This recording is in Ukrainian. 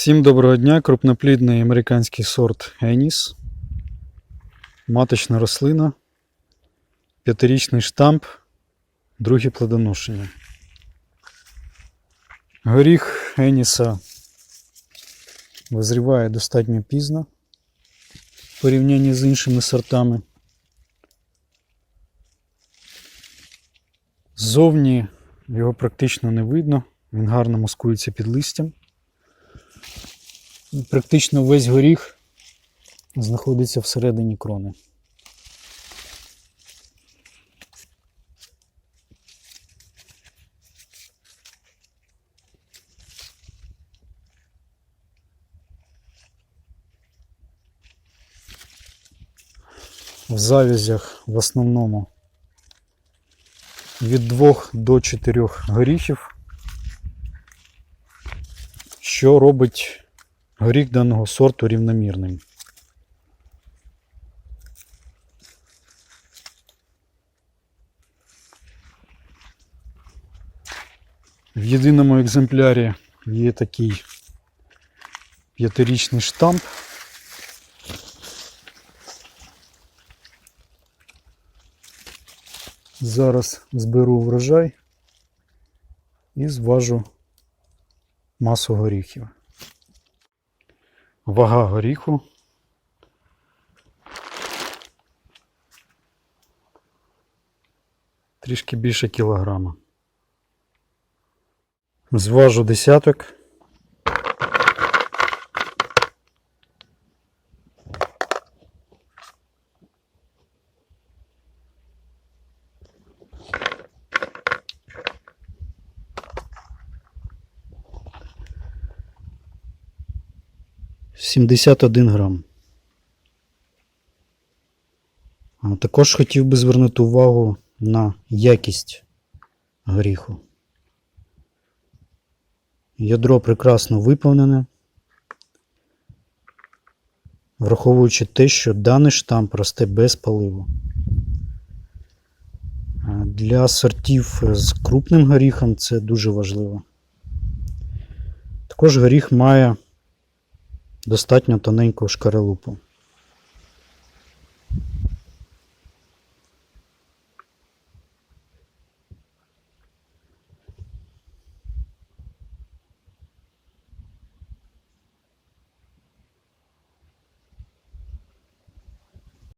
Всім доброго дня. Крупноплідний американський сорт Еніс. Маточна рослина. П'ятирічний штамп. Друге плодоношення. Горіх Еніса визріває достатньо пізно в порівнянні з іншими сортами. Ззовні його практично не видно. Він гарно маскується під листям. Практично весь горіх знаходиться всередині крони. В завязях в основному від 2 до 4 горіхів, що робить горіх даного сорту рівномірним. В єдиному екземплярі є такий п'ятирічний штамп. Зараз зберу врожай і зважу масу горіхів. Вага горіху. Трішки більше кілограма. Зважу десяток. Сімдесят один грам. А Також хотів би звернути увагу на якість горіху. Ядро прекрасно виповнене, враховуючи те, що даний штамп росте без паливу. Для сортів з крупним горіхом це дуже важливо. Також горіх має достатньо тоненьку шкаралупу.